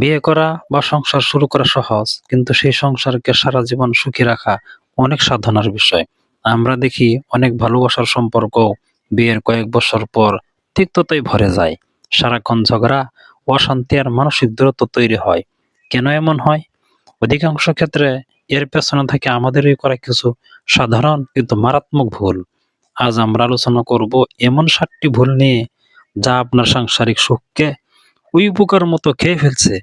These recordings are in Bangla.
বিয়ে করা বা সংসার শুরু করা সহজ, কিন্তু সেই সংসারকে সারা জীবন সুখী রাখা অনেক সাধনার বিষয়। আমরা দেখি অনেক ভালোবাসার সম্পর্ক বিয়ের কয়েক বছর পর তিক্ততাই ভরে যায়। সারাক্ষণ ঝগড়া, অশান্তি আর মানসিক দূরত্ব তৈরি হয়। কেন এমন হয়? অধিকাংশ ক্ষেত্রে এর পেছনে থাকে আমাদেরই করা কিছু সাধারণ কিন্তু মারাত্মক ভুল। আজ আমরা আলোচনা করব এমন সাতটি ভুল নিয়ে যা আপনার সাংসারিক সুখকে উই পোকার মতো খেয়ে ফেলছে।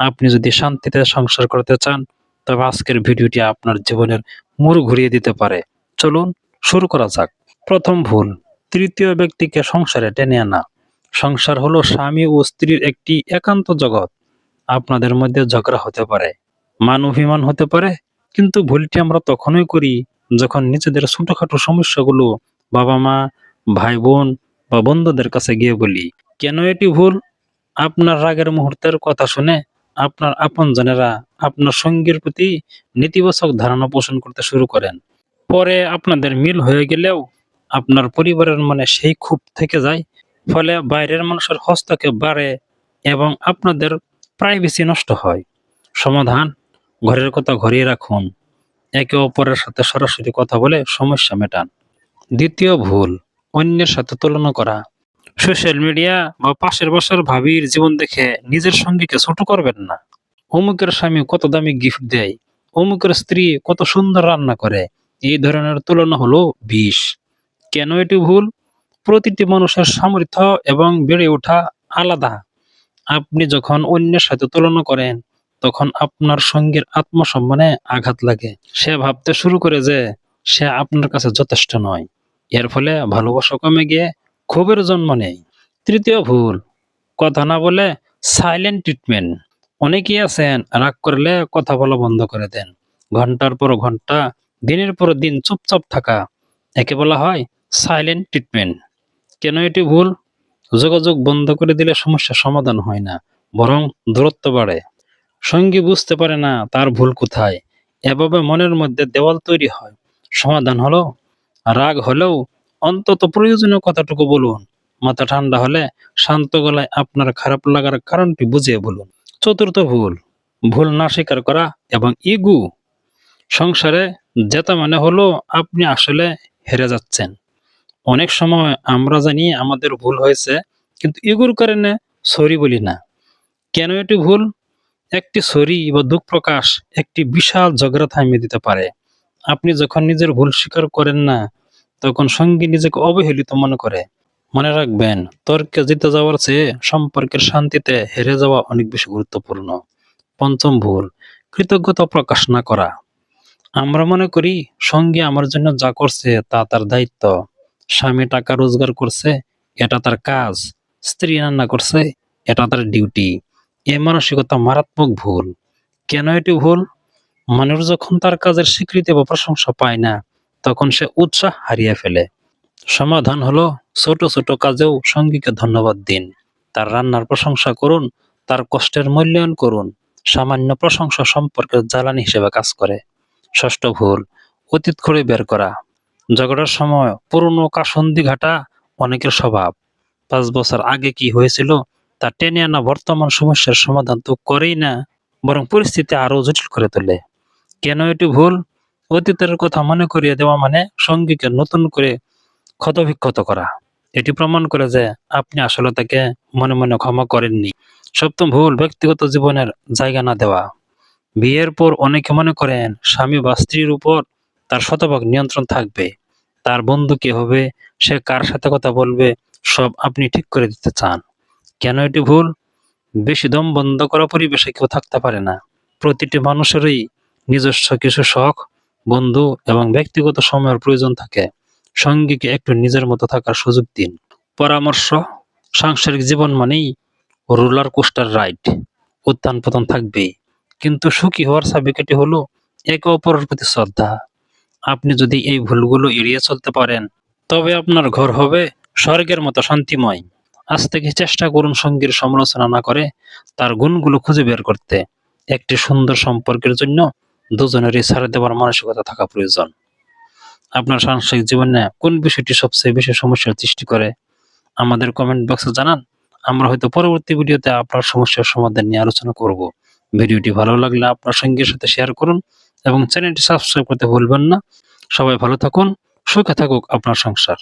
আপনি যদি শান্তিতে সংসার করতে চান, তবে আজকের ভিডিওটি আপনার জীবনের মোড় ঘুরিয়ে দিতে পারে। চলুন শুরু করা যাক। প্রথম ভুল, তৃতীয় ব্যক্তিকে সংসারে টেনে আনা। সংসার হলো স্বামী ও স্ত্রীর একটি একান্ত জগৎ। আপনাদের মধ্যে ঝগড়া হতে পারে, মান অভিমান হতে পারে, কিন্তু ভুলটি আমরা তখনই করি যখন নিজেদের ছোটখাটো সমস্যাগুলো বাবা মা ভাই বোন বা বন্ধুদের কাছে গিয়ে বলি, কেন এটি ভুল? আপনার রাগের মুহূর্তের কথা শুনে আপনার আপনজনেরা আপনার সঙ্গীর প্রতি নেতিবাচক ধারণা পোষণ করতে শুরু করেন। পরে আপনাদের মিল হয়ে গেলেও আপনার পরিবারের মনে সেই ক্ষোভ থেকে যায়, ফলে বাইরের মানুষের হস্তক্ষেপ বাড়ে এবং আপনাদের প্রাইভেসি নষ্ট হয়। সমাধান, ঘরের কথা ঘরিয়ে রাখুন, একে অপরের সাথে সরাসরি কথা বলে সমস্যা মেটান। দ্বিতীয় ভুল, অন্যের সাথে তুলনা করা। সোশ্যাল মিডিয়া বা পাশের বাসার ভাবির জীবন দেখে নিজের সঙ্গীকে ছোট করবেন না। অমুকের স্বামী কত দামি গিফট দেয়, অমুকের স্ত্রী কত সুন্দর রান্না করে, এই ধরনের তুলনা হলো বিষ। কেন এটি ভুল? প্রতিটি মানুষের সামর্থ্য এবং বেড়ে ওঠা আলাদা। আপনি যখন অন্যের সাথে তুলনা করেন, তখন আপনার সঙ্গীর আত্মসম্মানে আঘাত লাগে। সে ভাবতে শুরু করে যে, সে আপনার কাছে যথেষ্ট নয়। এর ফলে ভালোবাসা কমে গিয়ে ক্ষোভের জন্ম নেই। তৃতীয় ভুল, কথা না বলে সাইলেন্ট ট্রিটমেন্ট অনেকেই আছেন, রাগ করলে কথা বলা বন্ধ করে দেন। ঘণ্টার পর ঘণ্টা, দিনের পর দিন চুপচাপ থাকা, একে বলা হয় সাইলেন্ট ট্রিটমেন্ট কেন এটি ভুল? যোগাযোগ বন্ধ করে দিলে সমস্যা সমাধান হয় না, বরং দূরত্ব বাড়ে। সঙ্গী বুঝতে পারে না তার ভুল কোথায়। এভাবে মনের মধ্যে দেওয়াল তৈরি হয়। সমাধান হলো, রাগ হলেও অন্তত প্রয়োজনীয় কথাটুকু বলুন। মাথা ঠান্ডা হলে শান্ত গলায় আপনার খারাপ লাগার কারণটি বুঝিয়ে বলুন। চতুর্থ ভুল। ভুল না স্বীকার করা এবং ইগু। সংসারে জেতা মানে হলো আপনি আসলে হেরে যাচ্ছেন। অনেক সময় আমরা জানি আমাদের ভুল হয়েছে, কিন্তু ইগুর কারণে সরি বলি না। কেন এটি ভুল? একটি সরি বা দুঃখ প্রকাশ একটি বিশাল ঝগড়া থামিয়ে দিতে পারে। আপনি যখন নিজের ভুল স্বীকার করেন না তখন সঙ্গী নিজেকে অবহেলিত মনে করে। মনে রাখবেন, তর্কে জিতে যাওয়ার চেয়ে সম্পর্কের শান্তিতে হেরে যাওয়া অনেক বেশি গুরুত্বপূর্ণ। পঞ্চম ভুল, কৃতজ্ঞতা প্রকাশ না করা। আমরা মনে করি, সঙ্গী আমার জন্য যা করছে তা তার দায়িত্ব। স্বামী টাকা রোজগার করছে, এটা তার কাজ। স্ত্রী রান্না করছে, এটা তার ডিউটি। এ মানসিকতা মারাত্মক ভুল। কেন এটি ভুল? মানুষ যখন তার কাজের স্বীকৃতি বা প্রশংসা পায় না তখন সে উৎসাহ হারিয়ে ফেলে। সমাধান হলো ছোট ছোট কাজেও সঙ্গীকে ধন্যবাদ দিন। তার রান্নার প্রশংসা করুন, তার কষ্টের মূল্যায়ন করুন, সামান্য প্রশংসা সম্পর্কের জ্বালানি হিসেবে কাজ করে। ষষ্ঠ ভুল, অতীত করে বের করা। ঝগড়ার সময় পুরনো কাসন্দি ঘাটা অনেকের স্বভাব। পাঁচ বছর আগে কি হয়েছিল তা টেনে আনা বর্তমান সমস্যার সমাধান তো করেই না, বরং পরিস্থিতি আরও জটিল করে তোলে। কেন এটি ভুল? অতীতের কথা মনে করিয়ে দেওয়া মানে সঙ্গীকে নতুন করে ক্ষতবিক্ষত করা। এটি প্রমাণ করে যে আপনি আসলে তাকে মনে মনে ক্ষমা করেননি। সপ্তম ভুল ব্যক্তিগত জীবনের জায়গা না দেওয়া। বিয়ের পর অনেকে মনে করেন স্বামী বা স্ত্রীর উপর তার শতভাগ নিয়ন্ত্রণ থাকবে। তার বন্ধু কে হবে, সে কার সাথে কথা বলবে, সব আপনি ঠিক করে দিতে চান। কেন এটি ভুল? বেশি দম বন্ধ করা পরিবেশে কেউ থাকতে পারে না। প্রতিটি মানুষেরই নিজস্ব কিছু শখ বন্ধু এবং ব্যক্তিগত সময়ের প্রয়োজন থাকে। সঙ্গীকে একটু নিজের মতো থাকার সুযোগ দিন। পরামর্শ, সাংসারিক জীবন মানেই রোলার কোস্টার রাইড। উত্থান পতন থাকবেই। কিন্তু সুখী হওয়ার চাবিকাঠি হলো একে অপরের প্রতি শ্রদ্ধা। আপনি যদি এই ভুলগুলো এড়িয়ে চলতে পারেন, তবে আপনার ঘর হবে স্বর্গের মতো শান্তিময়। আজ থেকে চেষ্টা করুন সঙ্গীর সমালোচনা না করে তার গুণগুলো খুঁজে বের করতে। একটি সুন্দর সম্পর্কের জন্য দুজনেরই ছাড় দেওয়ার মানসিকতা থাকা প্রয়োজন। আপনার সাংসারিক জীবনে কোন বিষয়টি সবচেয়ে বেশি সমস্যার সৃষ্টি করে, আমাদের কমেন্ট বক্সে জানান। আমরা হয়তো পরবর্তী ভিডিওতে আপনার সমস্যার সমাধান নিয়ে আলোচনা করব। ভিডিওটি ভালো লাগলে আপনার সঙ্গীর সাথে শেয়ার করুন এবং চ্যানেলটি সাবস্ক্রাইব করতে ভুলবেন না। সবাই ভালো থাকুন, সুখে থাকুক আপনার সংসার।